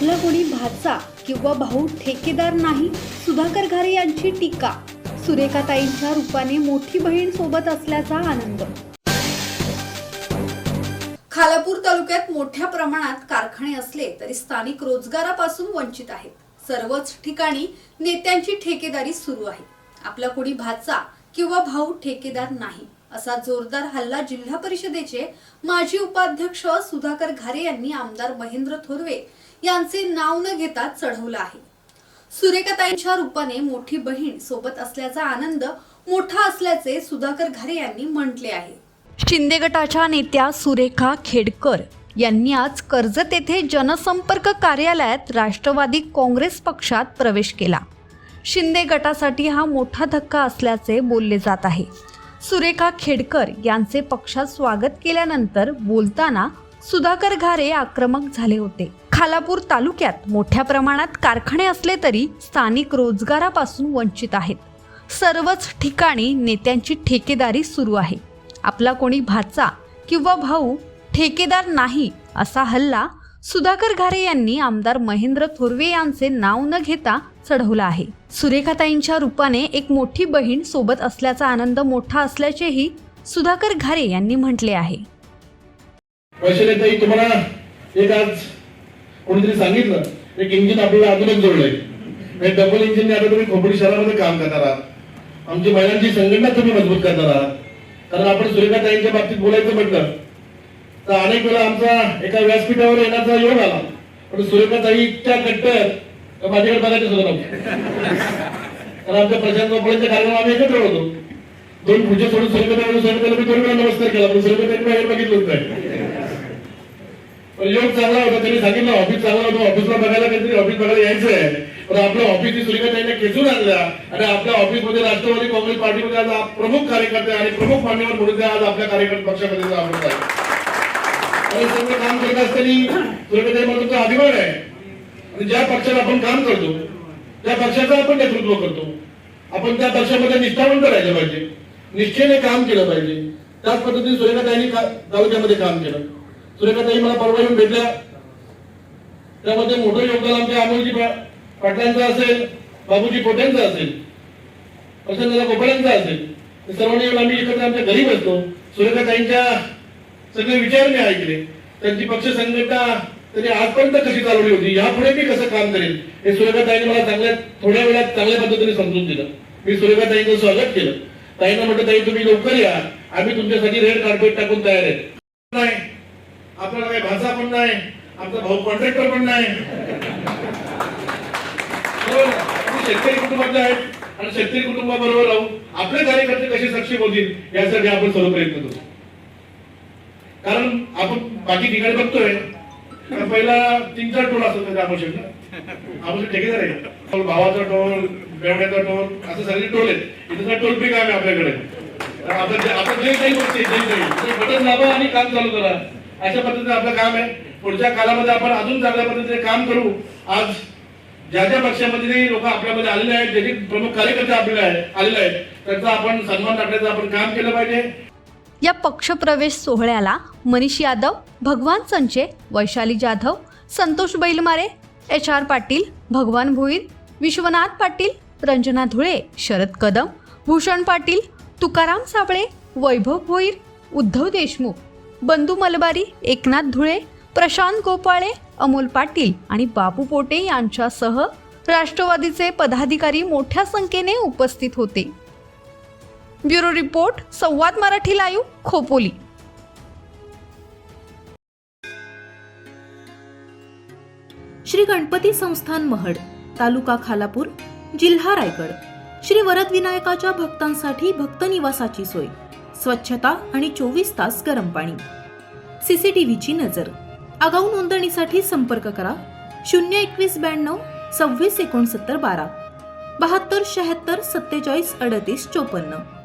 आपला कोणी भाचा किंवा भाऊ ठेकेदार नाही सुधाकर घारे यांची टीका. सुरेखाताईंच्या रूपाने मोठी बहीण सोबत असल्याचा आनंद. खालापूर तालुक्यात मोठ्या प्रमाणात कारखाने असले तरी स्थानिक रोजगारापासून वंचित आहेत. सर्वच ठिकाणी नेत्यांची ठेकेदारी सुरू आहे. आपला कोणी भाचा किंवा भाऊ ठेकेदार नाही. असा जोरदार हल्ला जिल्हा परिषदेचे माजी उपाध्यक्ष सुधाकर घारे यांनी आमदार महेंद्र थोरवे यांचे नाव न घेता चढवलं आहे. सुरेखाताईंच्या रूपाने मोठी बहीण सोबत असल्याचा आनंद मोठा असल्याचे सुधाकर घारे यांनी म्हटले आहे. शिंदे गटाच्या नेत्या सुरेखा खेडकर यांनी आज कर्जत येथे जनसंपर्क कार्यालयात राष्ट्रवादी काँग्रेस पक्षात प्रवेश केला. शिंदे गटासाठी हा मोठा धक्का असल्याचे बोलले जात आहे. सुरेखा खेडकर यांचे पक्षात स्वागत केल्यानंतर बोलताना सुधाकर घारे आक्रमक झाले होते. खालापूर तालुक्यात मोठ्या प्रमाणात कारखाने असले तरी स्थानिक रोजगारापासून वंचित आहेत. सर्वच ठिकाणी नेत्यांची ठेकेदारी सुरू आहे. आपला कोणी भाचा किंवा भाऊ ठेकेदार नाही असा हल्ला सुधाकर घारे यांनी आमदार महेंद्र थोरवे यांचे नाव न घेता चढवला आहे. सुरेखाताईंच्या रूपाने एक मोठी बहीण सोबत असल्याचा आनंद मोठा असल्याचेही सुधाकर घारे यांनी म्हटले आहे. तुम्हाला एक आज कोणीतरी सांगितलं? एक इंजिन आपल्याला अजून एक जोडलंय एक डबल इंजिनने आता तुम्ही खोपडी शहरामध्ये काम करणार आहात. आमची महिलांची संघटना तुम्ही मजबूत करणार आहात. कारण आपण सुरेखाताईंच्या बाबतीत बोलायचं म्हटलं तर अनेक वेळा आमचा एका व्यासपीठावर येण्याचा योग आला. पण सुरेखाताईच्या कट्टर माझ्याकडे बघायचं होतं तर आमच्या प्रशांत बापळांच्या कार्यक्रम आम्ही एकत्र होतो. दोन पूजे सोडून सुरेखाताई सुरेखाताईला मी दोन नमस्कार केला पण सुरेखाताईने बाहेर बघितलं नाही पण योग चांगला होता त्यांनी सांगितलं ऑफिस चांगला होता ऑफिसला बघायला काहीतरी ऑफिस बघायला यायचं आहे पण आपलं ऑफिस ही सुरेखा खेचून आणल्या. आणि आपल्या ऑफिसमध्ये राष्ट्रवादी काँग्रेस पार्टीमध्ये आज प्रमुख कार्यकर्ते आणि प्रमुख मान्यवर म्हणून आज आपल्या कार्यकर्ते पक्षामध्ये आपण आहे आणि सगळं काम करत असताना सुरेखाताई मला तुमचा अभिमान आहे. आणि ज्या पक्षाला आपण काम करतो त्या पक्षाचं आपण नेतृत्व करतो. आपण त्या पक्षामध्ये निष्ठावंत राहिलं पाहिजे. निश्चयने काम केलं पाहिजे. त्याच पद्धतीने सुरेखाताईंनी का- तालुक्यामध्ये काम केलं. सुरेखाताई मला परवा येऊन भेटल्या. त्यामध्ये मोठं योगदान आमच्या अमोलजी पाटलांचं असेल बाबूजी पोट्यांचं असेल प्रसन्नदा गोपाळांचं असेल. सर्वांनी येऊन आम्ही एकत्र आमच्या घरी बसतो सुरेखाताईंच्या सगळे विचार मी ऐकले. त्यांची पक्ष संघटना त्यांनी आजपर्यंत कशी चालवली होती? यापुढे मी कसं काम करेल हे सुरेखाताईने मला चांगल्या थोड्या वेळात चांगल्या पद्धतीने समजून दिलं. मी सुरेखाताईंचं स्वागत केलं. ताईंना म्हटलं ताई तुम्ही लवकर या. आम्ही तुमच्यासाठी रेड कार्पेट टाकून तयार आहे. नाही. आपल्याला काही भाषा पण नाही. आमचा भाऊ कॉन्ट्रॅक्टर पण नाही. शेतकरी कुटुंबातले आहेत. आणि शेतकरी कुटुंबाबरोबर राहू. आपले कार्यकर्ते कसे सक्षम होतील यासाठी आपण सर्व प्रयत्न करू. कारण आपण बाकी ठिकाणी बघतोय. पहिला तीन चार टोल असत त्या आमोशेत ना ठेकेदार आहे. टोल भावाचा टोल बेवड्याचा टोल असं सगळे टोल आहेत. इथं टोल फ्री काम आहे आपल्याकडे आपण जे- आपण जे काही बघते जे काही ते बटन दाबा आणि काम चालू करा. अशा पद्धतीने आपलं काम आहे. पुढच्या कालामध्ये आपण अजून चांगल्या पद्धतीने काम करू. आज ज्या ज्या पक्षामध्ये लोक आपल्यामध्ये आलेले आहेत जे प्रमुख कार्यकर्ते आपल्याला आलेले आहेत त्यांचा आपण सन्मान टाकण्याचं आपण काम केलं पाहिजे. या पक्षप्रवेश सोहळ्याला मनीष यादव भगवान संचे वैशाली जाधव संतोष बैलमारे एच आर पाटील भगवान भोईर विश्वनाथ पाटील रंजना धुळे शरद कदम भूषण पाटील तुकाराम साबळे वैभव भोईर उद्धव देशमुख बंधू मलबारी एकनाथ धुळे प्रशांत गोपाळे अमोल पाटील आणि बापू पोटे यांच्यासह राष्ट्रवादीचे पदाधिकारी मोठ्या संख्येने उपस्थित होते. Bureau report Samvad Marathi live Khopoli. Shri Ganpati Sansthan Mahad taluka Khalapur जिल्हा रायगड. श्री वरद विनायकाच्या भक्तांसाठी भक्त निवासाची सोय. स्वच्छता आणि चोवीस तास गरम पाणी. सीसीटीव्हीची नजर. आगाऊ नोंदणीसाठी संपर्क करा. शून्य एकवीस ब्याण्णव सव्वीस एकोणसत्तर बारा. बहात्तर शहात्तर सत्तेचाळीस अडतीस चोपन्न.